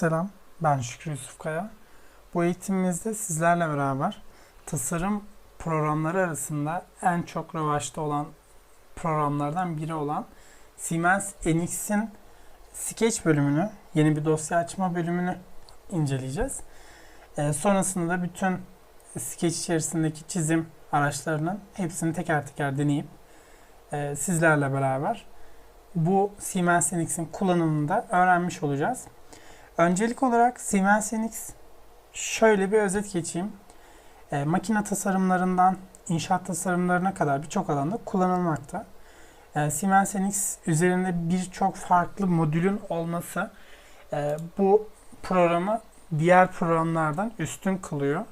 Selam, ben Şükrü Yusuf. Bu eğitimimizde sizlerle beraber tasarım programları arasında en çok revaçta olan programlardan biri olan Siemens NX'in Sketch bölümünü, yeni bir dosya açma bölümünü inceleyeceğiz. Ee, sonrasında da bütün Sketch içerisindeki çizim araçlarının hepsini teker teker deneyip e, sizlerle beraber bu Siemens NX'in kullanımını da öğrenmiş olacağız. Öncelik olarak Siemens NX şöyle bir özet geçeyim. E, makine tasarımlarından inşaat tasarımlarına kadar birçok alanda kullanılmakta. E, Siemens NX üzerinde birçok farklı modülün olması e, bu programı diğer programlardan üstün kılıyor.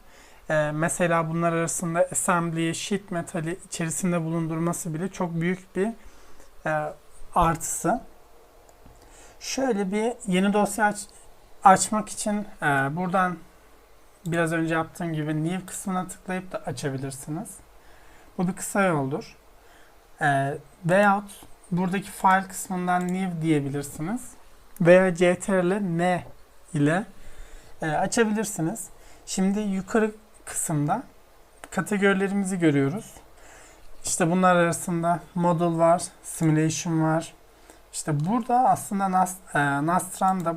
E, mesela bunlar arasında assembly, sheet metali içerisinde bulundurması bile çok büyük bir e, artısı. Şöyle bir yeni dosya aç, açmak için e, buradan biraz önce yaptığım gibi New kısmına tıklayıp da açabilirsiniz. Bu bir kısa yoldur. E, veyahut buradaki file kısmından New diyebilirsiniz. Veya CTRL N ile e, açabilirsiniz. Şimdi yukarı kısımda kategorilerimizi görüyoruz. İşte bunlar arasında model var, simulation var. İşte burada aslında Nas, e, Nastran da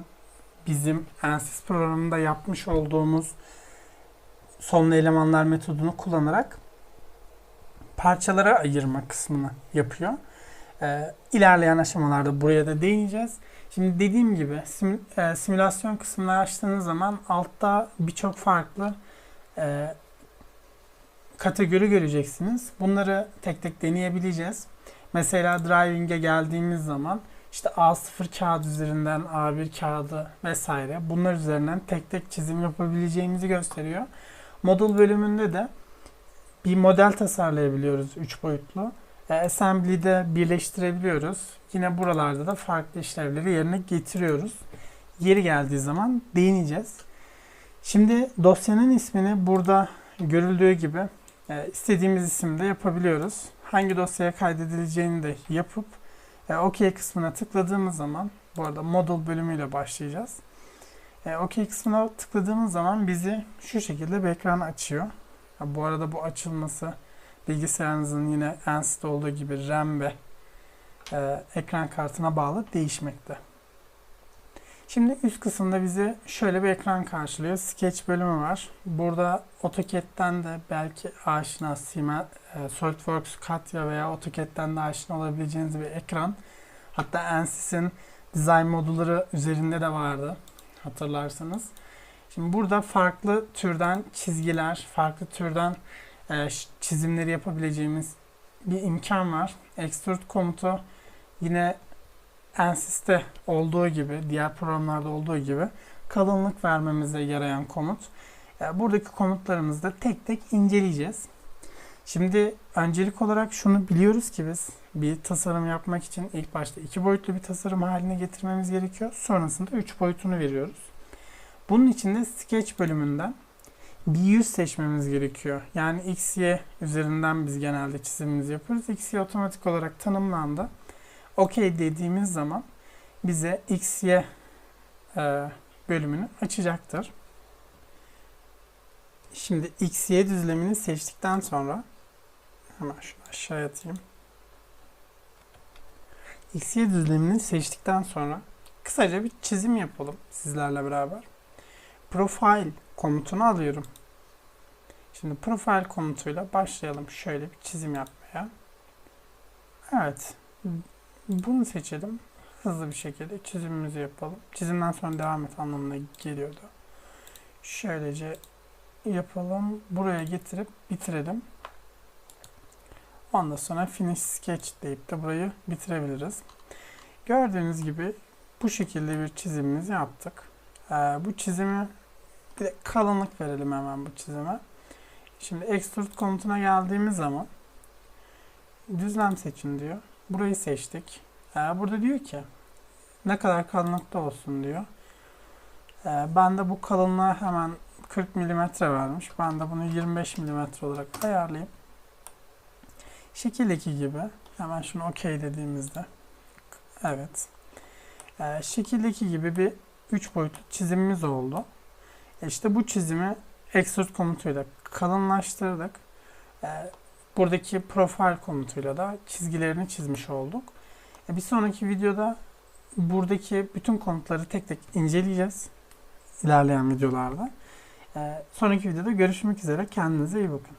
bizim ANSYS programında yapmış olduğumuz sonlu elemanlar metodunu kullanarak parçalara ayırma kısmını yapıyor. Ee, ilerleyen aşamalarda buraya da değineceğiz. Şimdi dediğim gibi sim, e, simülasyon kısmını açtığınız zaman altta birçok farklı e, kategori göreceksiniz. Bunları tek tek deneyebileceğiz. Mesela driving'e geldiğimiz zaman işte A0 kağıt üzerinden A1 kağıdı vesaire bunlar üzerinden tek tek çizim yapabileceğimizi gösteriyor. Model bölümünde de bir model tasarlayabiliyoruz 3 boyutlu. E, assembly'de birleştirebiliyoruz. Yine buralarda da farklı işlevleri yerine getiriyoruz. Yeri geldiği zaman değineceğiz. Şimdi dosyanın ismini burada görüldüğü gibi e, istediğimiz isimde yapabiliyoruz. Hangi dosyaya kaydedileceğini de yapıp e, OK kısmına tıkladığımız zaman bu arada model bölümüyle başlayacağız. E, OK kısmına tıkladığımız zaman bizi şu şekilde bir ekran açıyor. Ha, bu arada bu açılması bilgisayarınızın yine ANSYS'te olduğu gibi RAM ve e, ekran kartına bağlı değişmekte. Şimdi üst kısımda bizi şöyle bir ekran karşılıyor. Sketch bölümü var. Burada AutoCAD'den de belki aşina Siemens, SolidWorks, Katya veya AutoCAD'den de aşina olabileceğiniz bir ekran. Hatta ANSYS'in design modulları üzerinde de vardı hatırlarsanız. Şimdi burada farklı türden çizgiler, farklı türden e, çizimleri yapabileceğimiz bir imkan var. Extrude komutu yine ANSYS'te olduğu gibi, diğer programlarda olduğu gibi kalınlık vermemize yarayan komut. E, buradaki komutlarımızı da tek tek inceleyeceğiz. Şimdi öncelik olarak şunu biliyoruz ki biz bir tasarım yapmak için ilk başta iki boyutlu bir tasarım haline getirmemiz gerekiyor. Sonrasında üç boyutunu veriyoruz. Bunun için de Sketch bölümünden bir yüz seçmemiz gerekiyor. Yani X, Y üzerinden biz genelde çizimimizi yapıyoruz. X, Y otomatik olarak tanımlandı. OK dediğimiz zaman bize X, Y e, bölümünü açacaktır. Şimdi X, Y düzlemini seçtikten sonra hemen şunu aşağı atayım. X, Y düzlemini seçtikten sonra kısaca bir çizim yapalım sizlerle beraber. Profile komutunu alıyorum. Şimdi profile komutuyla başlayalım şöyle bir çizim yapmaya. Evet. Bunu seçelim. Hızlı bir şekilde çizimimizi yapalım. Çizimden sonra devam et anlamına geliyordu. Şöylece yapalım. Buraya getirip bitirelim. Ondan sonra finish sketch deyip de burayı bitirebiliriz. Gördüğünüz gibi bu şekilde bir çizimimizi yaptık. Ee, bu çizimi bir de kalınlık verelim hemen bu çizime. Şimdi extrude komutuna geldiğimiz zaman düzlem seçin diyor. Burayı seçtik. Ee, burada diyor ki ne kadar kalınlıkta olsun diyor. Ee, ben de bu kalınlığı hemen 40 mm vermiş. Ben de bunu 25 mm olarak ayarlayayım. Şekildeki gibi hemen şunu OK dediğimizde evet. Ee, şekildeki gibi bir 3 boyutlu çizimimiz oldu. E İşte bu çizimi extrude komutuyla kalınlaştırdık. Buradaki profile komutuyla da çizgilerini çizmiş olduk. E bir sonraki videoda buradaki bütün komutları tek tek inceleyeceğiz ilerleyen videolarda. E, sonraki videoda görüşmek üzere. Kendinize iyi bakın.